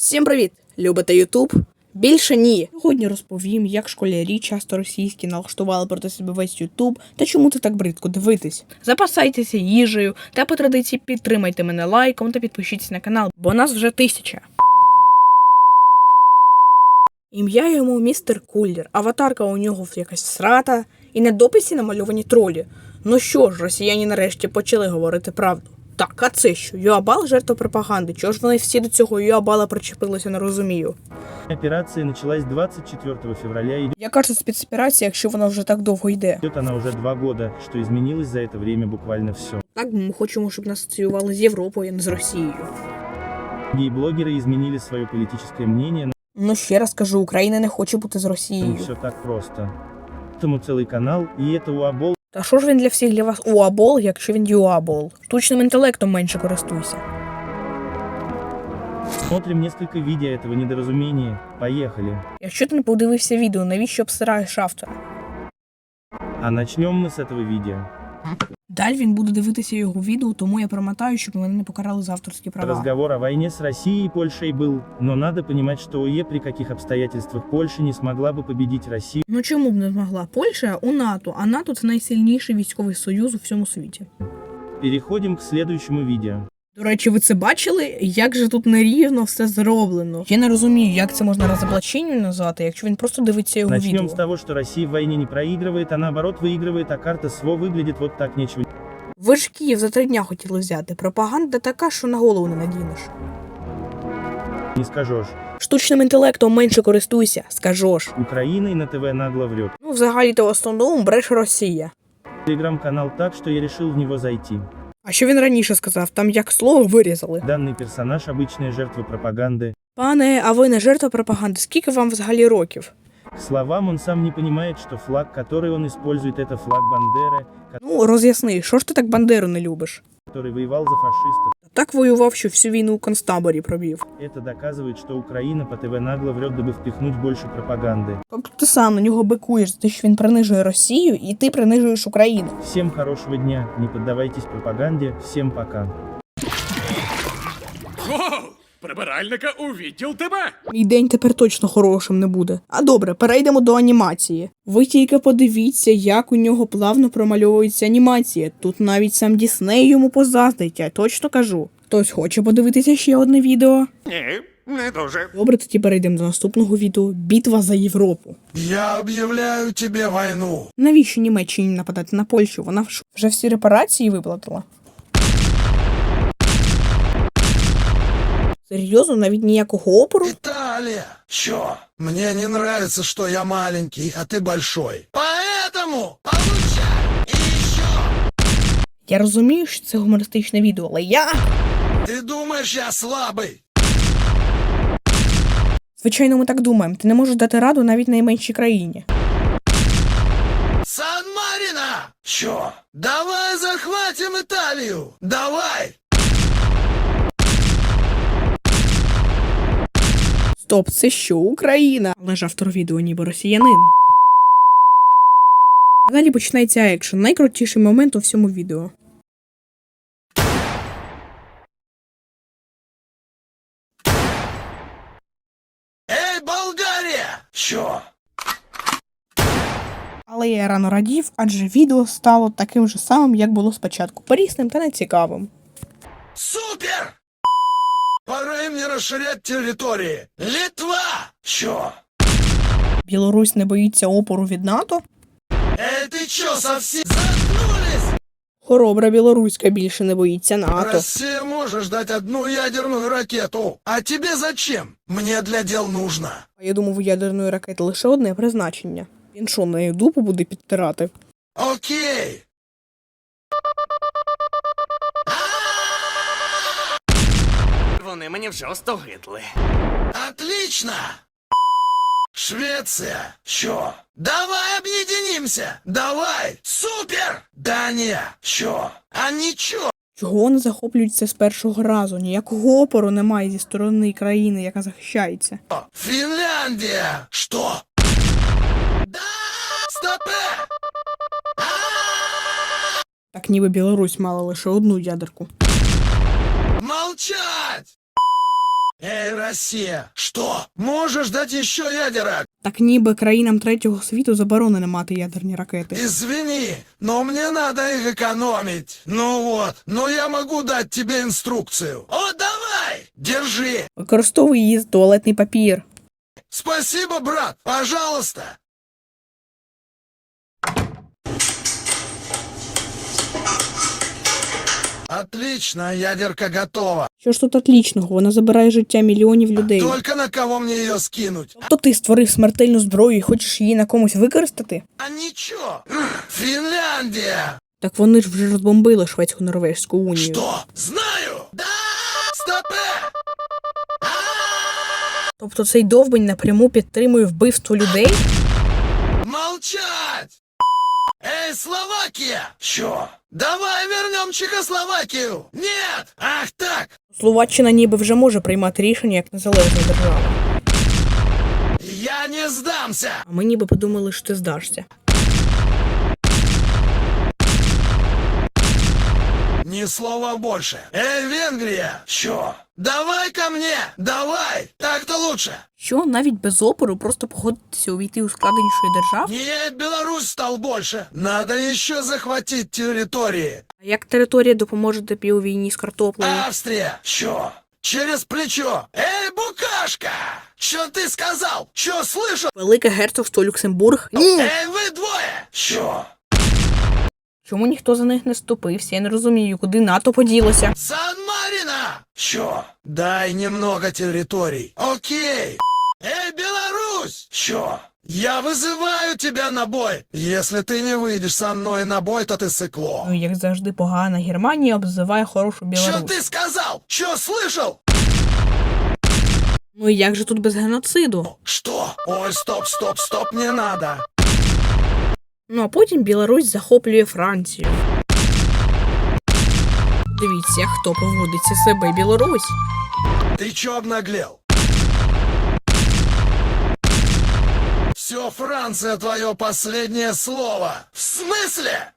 Всім привіт! Любите Ютуб? Більше ні. Сьогодні розповім, як школярі часто російські налаштували проти себе весь Ютуб та чому це так бридко дивитись. Запасайтеся їжею та по традиції підтримайте мене лайком та підпишіться на канал, бо нас вже тисяча. Ім'я йому містер Куллер, аватарка у нього якась срата, і на дописі намальовані тролі. Ну що ж, росіяни нарешті почали говорити правду. Так, а це що? Юабал жертва пропаганди. Чого ж вони всі до цього Юабала причепилися, не розумію. Операция началась 24 февраля и Яка ж це спецоперація, якщо вона вже так довго йде? идет она уже два года, что изменилось за это время буквально все. Так ми хочемо, щоб нас асоціювали з Європою, а не з Росією. Многие блогеры изменили свое политическое мнение, но Ну ще раз кажу, Україна не хоче бути з не Росією. все так просто. Этому целый канал, и это УАБОЛ Та що ж він для всіх для вас уабол, якщо він юабол? Штучним інтелектом менше користуйся. Смотрим несколько видео этого недоразумения. Поехали. Якщо ти не подивився відео, навіщо обсираєш автора? А начнем мы с этого видео. Далі він буде дивитися його відео, тому я промотаю, щоб мене не покарали за авторські права. Разговор о войне с Россией и Польшей был, но надо понимать, что ОЕ при каких обстоятельствах Польша не смогла бы победить Россию. Ну чому б не змогла? Польща у НАТО, а НАТО це найсильніший військовий союз у всьому світі. Переходим к следующему видео. До речі, ви це бачили? Як же тут нерівно все зроблено? Я не розумію, як це можна розоблаченням назвати, якщо він просто дивиться його Начнем відео. с того, что Россия в войне не проигрывает, а наоборот выигрывает, а карта СВО выглядит вот так нечего. Ви ж Київ за три дня хотіли взяти. Пропаганда така, що на голову не надінеш. Не скажешь. Штучним інтелектом менше користуйся, скажеш. Украина и на ТВ нагло врет. Ну, взагалі-то в основному бреше Росія. Телеграм-канал так, что я решил в него зайти. А що він раніше сказав? Там як слово вирізали. Данный персонаж – обычная жертва пропаганды. Пане, а ви не жертва пропаганди? Скільки вам взагалі років? К словам, он сам не понимает, что флаг, который он использует, это флаг Бандеры, Ну, роз'ясни, що ж ти так Бандеру не любиш? который воевал за фашистов. Так воював, що всю війну у концтаборі пробів. Это доказывает, что Украина по ТВ нагло врет, дабы впихнуть больше пропаганды. Тобто ти сам на нього бикуєш за те, що він принижує Росію, і ти принижуєш Україну. Всем хорошего дня, не поддавайтесь пропаганде, всем пока. О, Прибиральника у відділ тебе. Мій день тепер точно хорошим не буде. А добре, перейдемо до анімації. Ви тільки подивіться, як у нього плавно промальовується анімація. Тут навіть сам Дісней йому позаздрить, я точно кажу. Хтось хоче подивитися ще одне відео? Ні, не дуже. Добре, тоді перейдемо до наступного відео Бітва за Європу. Я объявляю тебе войну. Навіщо Німеччині нападати на Польщу? Вона вже всі репарації виплатила. Серйозно, навіть ніякого опору? Италия. Чё? Мне не нравится, что я маленький, а ты большой. Поэтому получай. И еще. Я розумію, що це гумористичне відео, але я. Ты думаешь, я слабый? Звичайно, ми так думаємо. Ти не можеш дати раду навіть найменшій країні. Сан-Марина! Чё? Давай захватим Италию! Давай! Стоп, це що, Україна? Але ж автор відео ніби росіянин. А далі починається екшен, найкрутіший момент у всьому відео. Эй, Болгария! Чё? Але я рано радів, адже відео стало таким же самим, як було спочатку, порісним та нецікавим. Супер! Пора им не расширять территории. Литва! Чё? Білорусь не боїться опору від НАТО. Эй, ты чё, совсем заткнулись? Хоробра білоруська більше не боїться НАТО. Россия может ждать одну ядерную ракету. А тебе зачем? Мне для дел нужно. А я думав, у ядерної ракети лише одне призначення. Він що, нею дупу буде підтирати? Окей. Вони мені вже остогидли. Отлично. Швеция. Чё? Давай объединимся. Давай. Супер. Дания. Чё? А ничего. Чого вони захоплюються з першого разу? Ніякого опору немає зі сторони країни, яка захищається. Финляндия. Что? Да. Стопе. Так ніби Білорусь мала лише одну ядерку. Молчать. Эй, Россия, что? Можешь дать еще ядерок? Так ніби країнам третього світу заборонено мати ядерні ракети. Извини, но мне надо их экономить. Ну вот, но я могу дать тебе инструкцию. О, давай! Держи! Використовуй її туалетний папір. Спасибо, брат! Пожалуйста! Отлично, ядерка готова. Що ж тут отлічного? Вона забирає життя мільйонів людей. Только на кого мне ее скинуть? То ти створив смертельну зброю і хочеш її на комусь використати? А ничего. Финляндия! Так вони ж вже розбомбили шведсько-норвежську унію. Что? Знаю! Да! Стопе! Тобто цей довбень напряму підтримує вбивство людей? Молчать! Эй, Словакия! Чё? Давай вернем Чехословакию! Нет! Ах так! Словаччина ніби вже може приймати рішення як незалежна держава. Я не сдамся! А ми ніби подумали, що ти здашся. Ни слова больше. Эй, Венгрия! Чё? Давай ко мне! Давай! Так-то лучше! Що навіть без опору просто погодитися увійти у склад іншої держави? Нет, Беларусь стал больше! Надо еще захватить территории! А як територія допоможе тобі у війні з картоплею? Австрия! Чё? Через плечо! Эй, букашка! Чё ты сказал? Чё слышал? Велике герцогство Люксембург? Ні. Эй, вы двое! Чё? Чому ніхто за них не ступився? Я не розумію, куди НАТО поділося. Сан-Марина! Чё? Дай немного территорий. Окей. Эй, Беларусь! Чё? Я вызываю тебя на бой. Если ты не выйдешь со мной на бой, то ты сыкло. Ну, як завжди, погана Германія обзиває хорошу Чё Білорусь. ты сказал? Чё слышал? Ну і як же тут без геноциду? Что? Ой, стоп, стоп, стоп, не надо. Ну а потім Білорусь захоплює Францію. Дивіться, хто поводиться себе Білорусь. Ты чё обнаглел? Все, Франция, твое последнее слово. В смысле?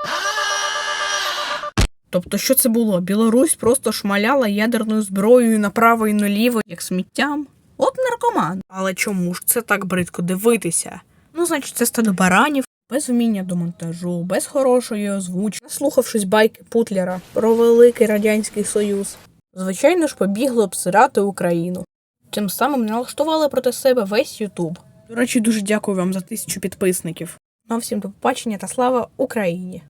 Тобто, що це було? Білорусь просто шмаляла ядерною зброєю направо і наліво, як сміттям. От наркоман. Але чому ж це так бридко дивитися? Ну, значить, це стадо баранів, без вміння до монтажу, без хорошої озвучки, наслухавшись байки Путлера про великий радянський союз. Звичайно ж, побігли обсирати Україну. Тим самим налаштували проти себе весь Ютуб. До речі, дуже дякую вам за тисячу підписників. Ну а всім до побачення та слава Україні!